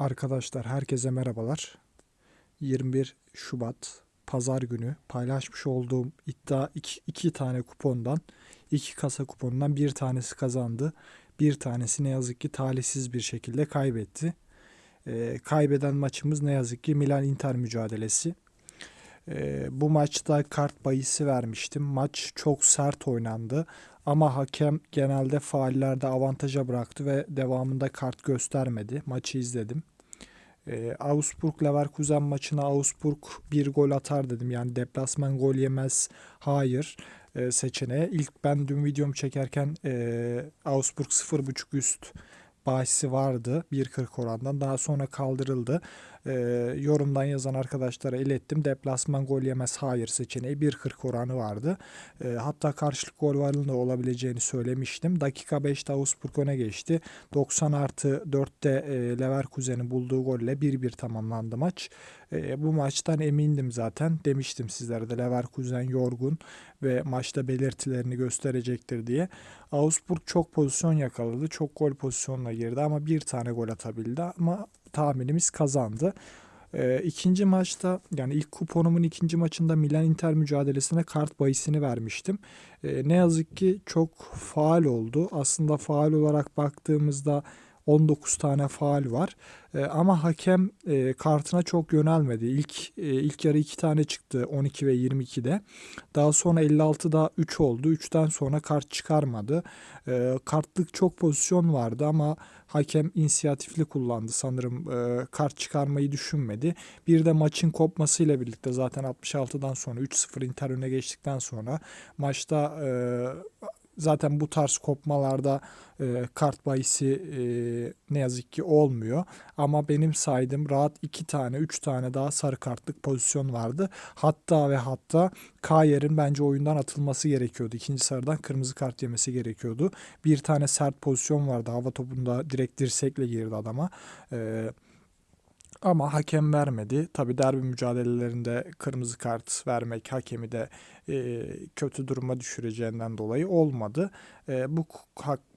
Arkadaşlar herkese merhabalar. 21 Şubat Pazar günü paylaşmış olduğum iddia iki, iki tane kupondan iki kasa kuponundan bir tanesi kazandı. Bir tanesi ne yazık ki talihsiz bir şekilde kaybetti. Ee, kaybeden maçımız ne yazık ki Milan Inter mücadelesi. Ee, bu maçta kart bayisi vermiştim. Maç çok sert oynandı. Ama hakem genelde faallerde avantaja bıraktı ve devamında kart göstermedi. Maçı izledim. Ee, Augsburg Leverkusen maçına Augsburg bir gol atar dedim. Yani deplasman gol yemez. Hayır e, seçeneğe. İlk ben dün videomu çekerken e, Augsburg 0.5 üst bahisi vardı 1.40 orandan. Daha sonra kaldırıldı. E, yorumdan yazan arkadaşlara ilettim. Deplasman gol yemez hayır seçeneği 1.40 oranı vardı. E, hatta karşılık gol varlığının da olabileceğini söylemiştim. Dakika 5'te Augsburg öne geçti. 90 artı 4'te e, Leverkusen'in bulduğu golle 1-1 tamamlandı maç. E, bu maçtan emindim zaten. Demiştim sizlere de Leverkusen yorgun ve maçta belirtilerini gösterecektir diye. Augsburg çok pozisyon yakaladı. Çok gol pozisyonuna girdi ama bir tane gol atabildi ama tahminimiz kazandı. Ee, ikinci maçta yani ilk kuponumun ikinci maçında Milan Inter mücadelesine kart bahisini vermiştim. Ee, ne yazık ki çok faal oldu. Aslında faal olarak baktığımızda 19 tane faal var. E, ama hakem e, kartına çok yönelmedi. İlk e, ilk yarı 2 tane çıktı 12 ve 22'de. Daha sonra 56'da 3 oldu. 3'ten sonra kart çıkarmadı. E, kartlık çok pozisyon vardı ama hakem inisiyatifli kullandı. Sanırım e, kart çıkarmayı düşünmedi. Bir de maçın kopmasıyla birlikte zaten 66'dan sonra 3-0 Inter öne geçtikten sonra maçta e, zaten bu tarz kopmalarda e, kart bayisi e, ne yazık ki olmuyor. Ama benim saydığım rahat iki tane, üç tane daha sarı kartlık pozisyon vardı. Hatta ve hatta Kayer'in bence oyundan atılması gerekiyordu. İkinci sarıdan kırmızı kart yemesi gerekiyordu. Bir tane sert pozisyon vardı. Hava topunda direkt dirsekle girdi adama. Eee ama hakem vermedi. Tabi derbi mücadelelerinde kırmızı kart vermek hakemi de e, kötü duruma düşüreceğinden dolayı olmadı. E, bu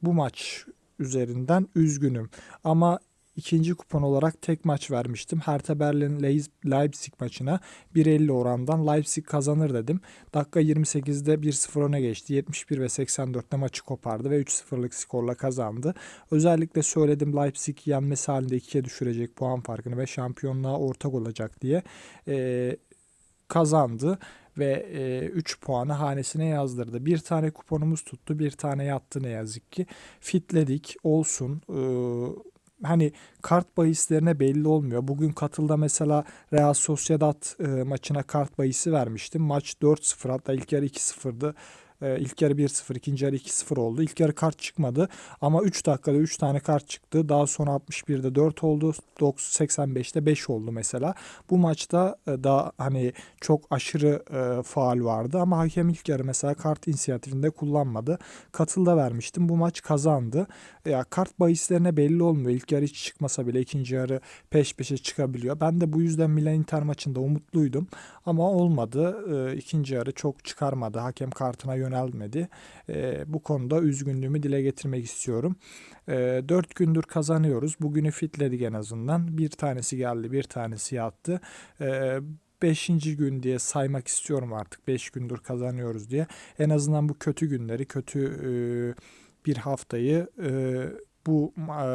bu maç üzerinden üzgünüm. Ama ikinci kupon olarak tek maç vermiştim. Hertha Berlin Leipzig maçına 1.50 orandan Leipzig kazanır dedim. Dakika 28'de 1-0 öne geçti. 71 ve 84'te maçı kopardı ve 3-0'lık skorla kazandı. Özellikle söyledim Leipzig yenmesi halinde 2'ye düşürecek puan farkını ve şampiyonluğa ortak olacak diye. Ee, kazandı ve 3 e, puanı hanesine yazdırdı. Bir tane kuponumuz tuttu, bir tane yattı ne yazık ki. Fitledik, olsun. Ee, hani kart bahislerine belli olmuyor. Bugün katılda mesela Real Sociedad e, maçına kart bahisi vermiştim. Maç 4-0 hatta ilk yarı 2-0'dı. E, ilk yarı 1-0, ikinci yarı 2-0 oldu. İlk yarı kart çıkmadı ama 3 dakikada 3 tane kart çıktı. Daha sonra 61'de 4 oldu. 85'te 5 oldu mesela. Bu maçta e, da hani çok aşırı e, faal vardı ama hakem ilk yarı mesela kart inisiyatifinde kullanmadı. Katılda vermiştim. Bu maç kazandı. Ya kart bahislerine belli olmuyor. İlk yarı hiç çıkmasa bile ikinci yarı peş peşe çıkabiliyor. Ben de bu yüzden Milan Inter maçında umutluydum ama olmadı. E, ikinci yarı çok çıkarmadı. Hakem kartına yöneldi yönelmedi. E, bu konuda üzgünlüğümü dile getirmek istiyorum. E, 4 gündür kazanıyoruz. Bugünü fitledik en azından. Bir tanesi geldi, bir tanesi yattı. E, beşinci gün diye saymak istiyorum artık. Beş gündür kazanıyoruz diye. En azından bu kötü günleri, kötü e, bir haftayı e, bu e,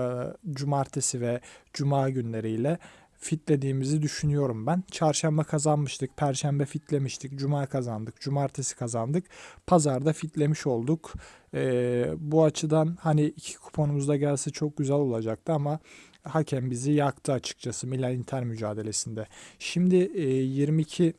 cumartesi ve cuma günleriyle fitlediğimizi düşünüyorum ben. Çarşamba kazanmıştık, perşembe fitlemiştik, cuma kazandık, cumartesi kazandık. Pazarda fitlemiş olduk. Ee, bu açıdan hani iki kuponumuz da gelse çok güzel olacaktı ama hakem bizi yaktı açıkçası Milan Inter mücadelesinde. Şimdi e, 22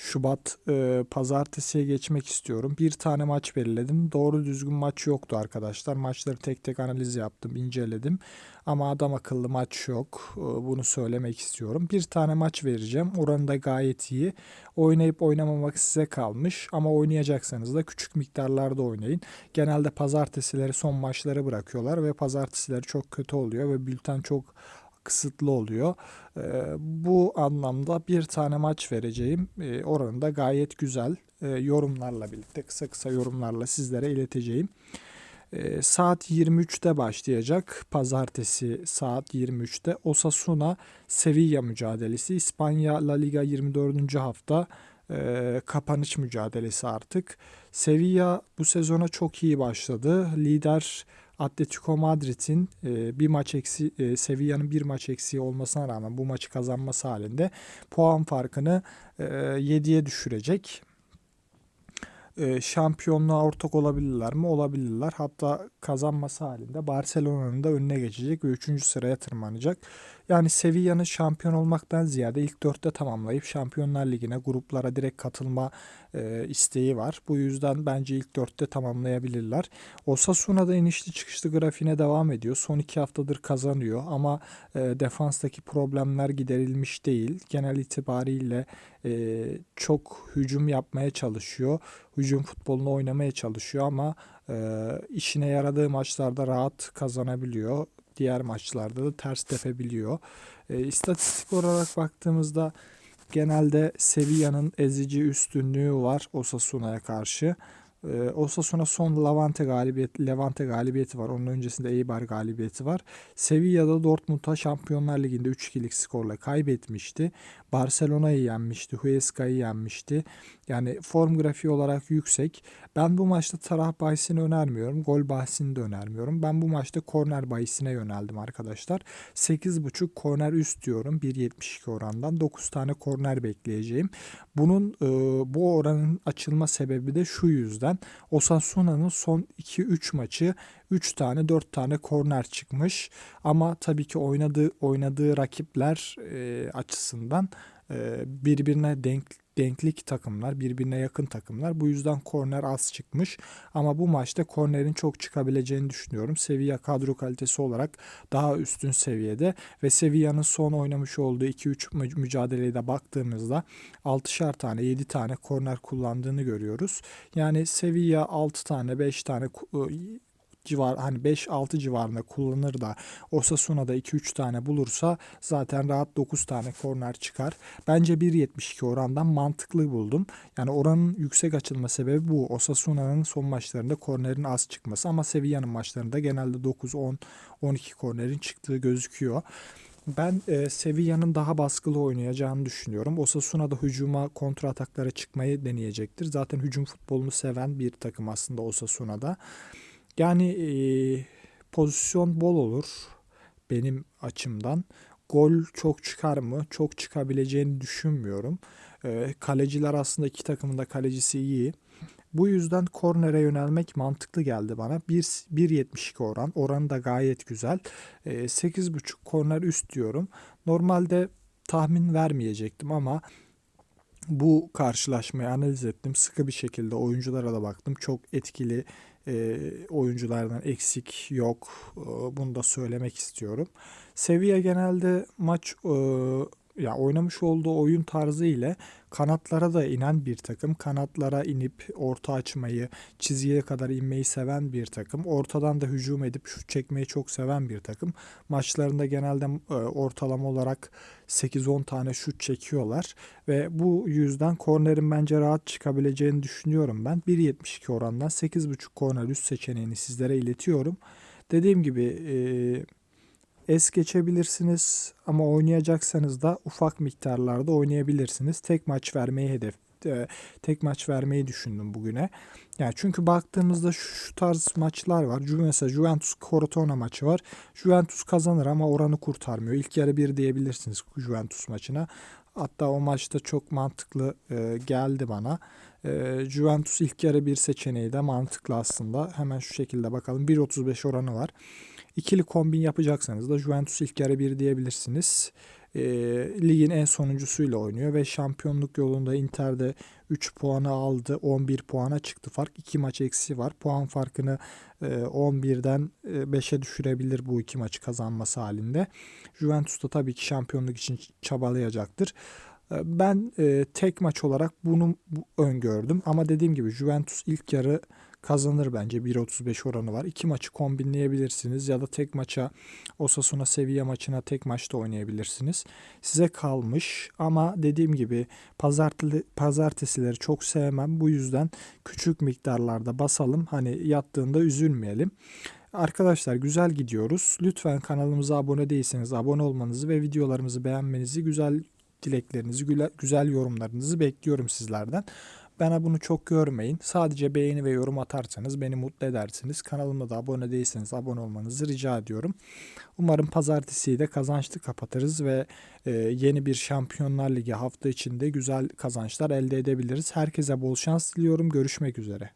Şubat e, pazartesiye geçmek istiyorum. Bir tane maç belirledim. Doğru düzgün maç yoktu arkadaşlar. Maçları tek tek analiz yaptım, inceledim. Ama adam akıllı maç yok. E, bunu söylemek istiyorum. Bir tane maç vereceğim. Oranı da gayet iyi. Oynayıp oynamamak size kalmış. Ama oynayacaksanız da küçük miktarlarda oynayın. Genelde pazartesileri son maçları bırakıyorlar ve pazartesileri çok kötü oluyor ve bülten çok kısıtlı oluyor. Ee, bu anlamda bir tane maç vereceğim. E, oranı da gayet güzel. yorumlarla birlikte kısa kısa yorumlarla sizlere ileteceğim. Saat 23'te başlayacak. Pazartesi saat 23'te Osasuna Sevilla mücadelesi. İspanya La Liga 24. hafta e, kapanış mücadelesi artık. Sevilla bu sezona çok iyi başladı. Lider Atletico Madrid'in e, bir maç eksi e, Sevilla'nın bir maç eksiği olmasına rağmen bu maçı kazanması halinde puan farkını e, 7'ye düşürecek. E, şampiyonluğa ortak olabilirler mi? Olabilirler. Hatta kazanması halinde Barcelona'nın da önüne geçecek ve 3. sıraya tırmanacak. Yani Sevilla'nın şampiyon olmaktan ziyade ilk dörtte tamamlayıp Şampiyonlar Ligi'ne gruplara direkt katılma e, isteği var. Bu yüzden bence ilk dörtte tamamlayabilirler. Osasuna da inişli çıkışlı grafiğine devam ediyor. Son iki haftadır kazanıyor ama e, defanstaki problemler giderilmiş değil. Genel itibariyle e, çok hücum yapmaya çalışıyor. Hücum futbolunu oynamaya çalışıyor ama e, işine yaradığı maçlarda rahat kazanabiliyor diğer maçlarda da ters tepebiliyor. E, istatistik olarak baktığımızda genelde Sevilla'nın ezici üstünlüğü var Osasuna'ya karşı. E, Osasuna son Levante galibiyet Levante galibiyeti var. Onun öncesinde Eibar galibiyeti var. Sevilla'da Dortmund'a Şampiyonlar Ligi'nde 3-2'lik skorla kaybetmişti. Barcelona'yı yenmişti. Huesca'yı yenmişti. Yani form grafiği olarak yüksek. Ben bu maçta taraf bahisini önermiyorum. Gol bahisini de önermiyorum. Ben bu maçta korner bahisine yöneldim arkadaşlar. 8.5 korner üst diyorum. 1.72 orandan. 9 tane korner bekleyeceğim. Bunun e, bu oranın açılma sebebi de şu yüzden. Osasuna'nın son 2-3 maçı 3 tane 4 tane korner çıkmış. Ama tabii ki oynadığı oynadığı rakipler e, açısından e, birbirine denk denklik takımlar, birbirine yakın takımlar. Bu yüzden korner az çıkmış. Ama bu maçta kornerin çok çıkabileceğini düşünüyorum. Sevilla kadro kalitesi olarak daha üstün seviyede ve Sevilla'nın son oynamış olduğu 2-3 mücadeleye de baktığımızda 6'şar tane 7 tane korner kullandığını görüyoruz. Yani Sevilla 6 tane 5 tane civar hani 5-6 civarında kullanır da Osasuna'da 2-3 tane bulursa zaten rahat 9 tane korner çıkar. Bence 1.72 orandan mantıklı buldum. Yani oranın yüksek açılma sebebi bu. Osasuna'nın son maçlarında kornerin az çıkması ama Sevilla'nın maçlarında genelde 9 10 12 kornerin çıktığı gözüküyor. Ben e, Sevilla'nın daha baskılı oynayacağını düşünüyorum. Osasuna da hücuma kontra ataklara çıkmayı deneyecektir. Zaten hücum futbolunu seven bir takım aslında Osasuna'da. Yani e, pozisyon bol olur benim açımdan. Gol çok çıkar mı? Çok çıkabileceğini düşünmüyorum. E, kaleciler aslında iki takımın da kalecisi iyi. Bu yüzden kornere yönelmek mantıklı geldi bana. 1.72 oran. Oranı da gayet güzel. E, 8.5 korner üst diyorum. Normalde tahmin vermeyecektim ama bu karşılaşmayı analiz ettim. Sıkı bir şekilde oyunculara da baktım. Çok etkili e, oyunculardan eksik yok. E, bunu da söylemek istiyorum. Seviye genelde maç e, ya oynamış olduğu oyun tarzı ile kanatlara da inen bir takım. Kanatlara inip orta açmayı, çizgiye kadar inmeyi seven bir takım. Ortadan da hücum edip şut çekmeyi çok seven bir takım. Maçlarında genelde e, ortalama olarak 8-10 tane şut çekiyorlar ve bu yüzden kornerin bence rahat çıkabileceğini düşünüyorum ben. 1.72 orandan 8.5 korner üst seçeneğini sizlere iletiyorum. Dediğim gibi eee es geçebilirsiniz ama oynayacaksanız da ufak miktarlarda oynayabilirsiniz. Tek maç vermeyi hedef e, tek maç vermeyi düşündüm bugüne. Yani çünkü baktığımızda şu, şu tarz maçlar var. Mesela Juventus Cortona maçı var. Juventus kazanır ama oranı kurtarmıyor. İlk yarı bir diyebilirsiniz Juventus maçına. Hatta o maçta çok mantıklı e, geldi bana. E, Juventus ilk yarı bir seçeneği de mantıklı aslında. Hemen şu şekilde bakalım. 1.35 oranı var. İkili kombin yapacaksanız da Juventus ilk yarı bir diyebilirsiniz. E, ligin en sonuncusuyla oynuyor ve şampiyonluk yolunda Inter'de 3 puanı aldı. 11 puana çıktı fark. 2 maç eksi var. Puan farkını e, 11'den e, 5'e düşürebilir bu iki maçı kazanması halinde. Juventus da tabii ki şampiyonluk için çabalayacaktır. E, ben e, tek maç olarak bunu bu, öngördüm ama dediğim gibi Juventus ilk yarı kazanır bence 1.35 oranı var. İki maçı kombinleyebilirsiniz ya da tek maça Osasuna Sevilla maçına tek maçta oynayabilirsiniz. Size kalmış ama dediğim gibi pazartesi, pazartesileri çok sevmem. Bu yüzden küçük miktarlarda basalım. Hani yattığında üzülmeyelim. Arkadaşlar güzel gidiyoruz. Lütfen kanalımıza abone değilseniz abone olmanızı ve videolarımızı beğenmenizi, güzel dileklerinizi, güzel yorumlarınızı bekliyorum sizlerden. Bana bunu çok görmeyin. Sadece beğeni ve yorum atarsanız beni mutlu edersiniz. Kanalıma da abone değilseniz abone olmanızı rica ediyorum. Umarım pazartesiyi de kazançlı kapatırız ve e, yeni bir Şampiyonlar Ligi hafta içinde güzel kazançlar elde edebiliriz. Herkese bol şans diliyorum. Görüşmek üzere.